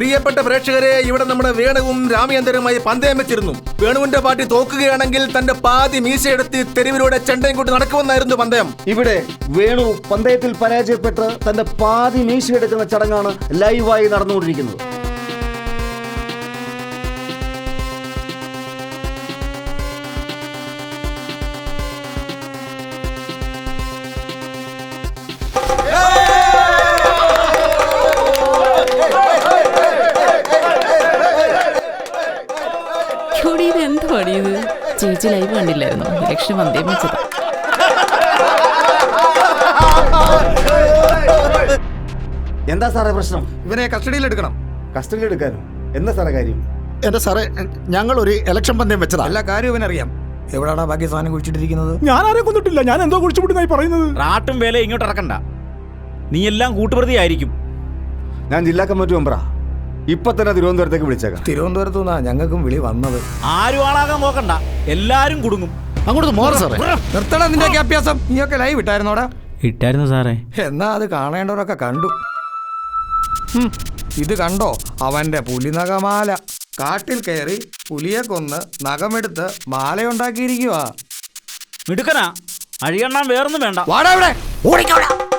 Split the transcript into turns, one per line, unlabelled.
പ്രിയപ്പെട്ട പ്രേക്ഷകരെ ഇവിടെ നമ്മുടെ വേണുവും രാമചന്ദ്രനുമായി പന്തയം വെച്ചിരുന്നു. വേണുവിന്റെ പാർട്ടി തോക്കുകയാണെങ്കിൽ തന്റെ പാതി മീശയെടുത്ത് തെരുവിലൂടെ ചെണ്ടയും കൂട്ടി നടക്കുമെന്നായിരുന്നു പന്തയം.
ഇവിടെ വേണു പന്തയത്തിൽ പരാജയപ്പെട്ട് തന്റെ പാതി മീശയെടുക്കുന്ന ചടങ്ങാണ് ലൈവായി നടന്നുകൊണ്ടിരിക്കുന്നത്.
ഇവിടെ ഇത് എന്തുവാടി ഇത്? ചേച്ചി ലൈവ് കണ്ടില്ലായിരുന്നു? ഇലക്ഷൻ വന്നേ വെച്ചത്
എന്താ സാറേ പ്രശ്നം?
ഇവനെ കസ്റ്റഡിയിൽ എടുക്കണം.
കസ്റ്റഡിയിൽ എടുക്കാനോ? എന്താ സാറേ കാര്യം?
എന്റെ സാറേ ഞങ്ങൾ ഒരു ഇലക്ഷൻ പന്തയം വെച്ചതാ.
എല്ലാ കാര്യം ഇവനറിയാം. എവിടാണ് ബാക്കി സാധനം കുഴിച്ചിട്ടിരിക്കുന്നത്?
ഞാൻ ആരെ കൊന്നിട്ടില്ല? ഞാൻ എന്തോ കുഴിച്ചുപിടുന്നായി പറയുന്നത്.
റാട്ടും വേല ഇങ്ങോട്ട് ഇറക്കണ്ട. നീ എല്ലാം കൂട്ടുപ്രതി ആയിരിക്കും.
ഞാൻ ജില്ലാ കമ്മിറ്റി മെമ്പറാ. ഇപ്പൊ തന്നെ തിരുവനന്തപുരത്തേക്ക് വിളിച്ചേക്കാം.
തിരുവനന്തപുരത്തു നിന്നാ ഞങ്ങൾക്കും വിളി വന്നത്.
ആരും ആളാകാൻ നോക്കണ്ട. എല്ലാരും കുടുങ്ങും.
അങ്ങോട്ട് മോറ സാറേ.
നിർത്തണം നിന്റെ അഭ്യാസം. നീയൊക്കെ ലൈവ് ഇട്ടായിരുന്നോടാ?
ഇട്ടായിരുന്നു സാറേ.
എന്നാ അത് കാണേണ്ടവരൊക്കെ കണ്ടു. ഹും, ഇത് കണ്ടോ? അവന്റെ പുലിനഖമാല കാട്ടിൽ കയറി പുലിയെ കൊന്ന് നഖമെടുത്ത് മാലയുണ്ടാക്കിയിരിക്കുവാ.
മിടുക്കനാ. അഴിയണ്ണാൻ വേറൊന്നും വേണ്ട.
വാടാ ഇവിടെ. ഓടിക്കോടാ.